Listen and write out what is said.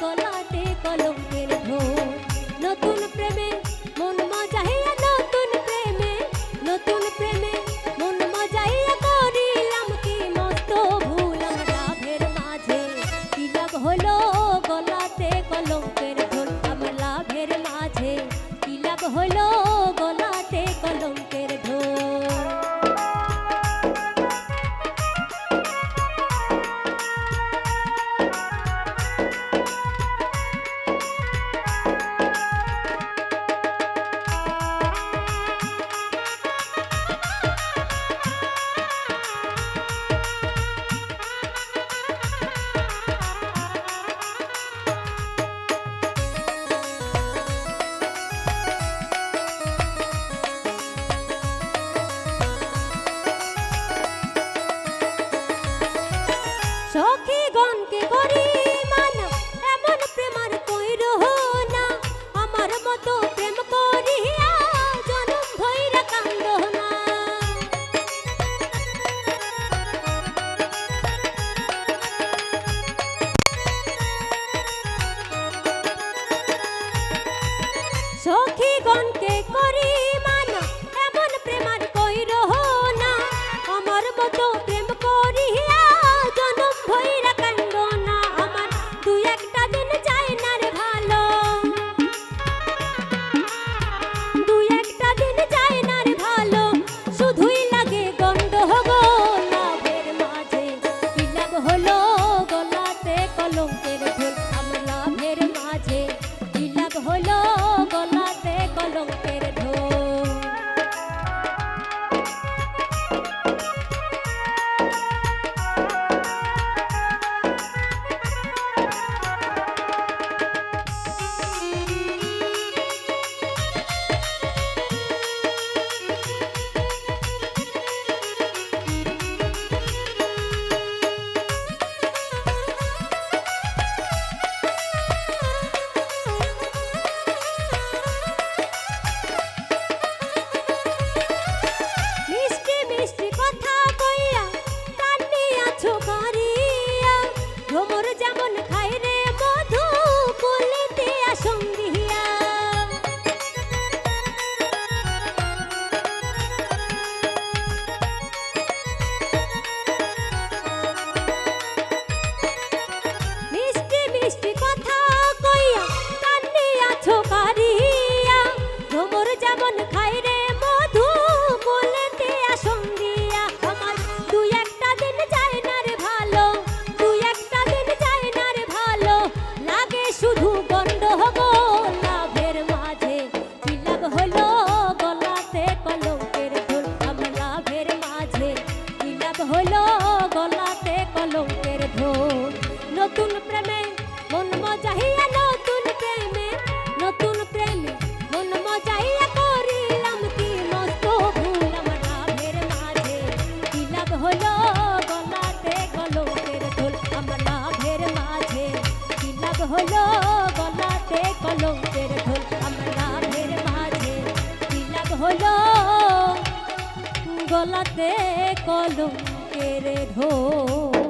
গলাতে কলঙ্ক শান্তি করি। নতুন প্রেমে মন মজাহিয়া নতুন প্রেমে নতুন প্রেমে মন মজাহিয়া করিলাম কি মস্ত ভুল আমার নামের মাঝে। কি লাভ হলো গলাতে কলঙ্কের ঢোল আমার নামের মাঝে। কি লাভ হলো গলাতে কলঙ্কের ঢোল আমার নামের মাঝে। কি লাভ হলো গলাতে কলঙ্কের ঢোল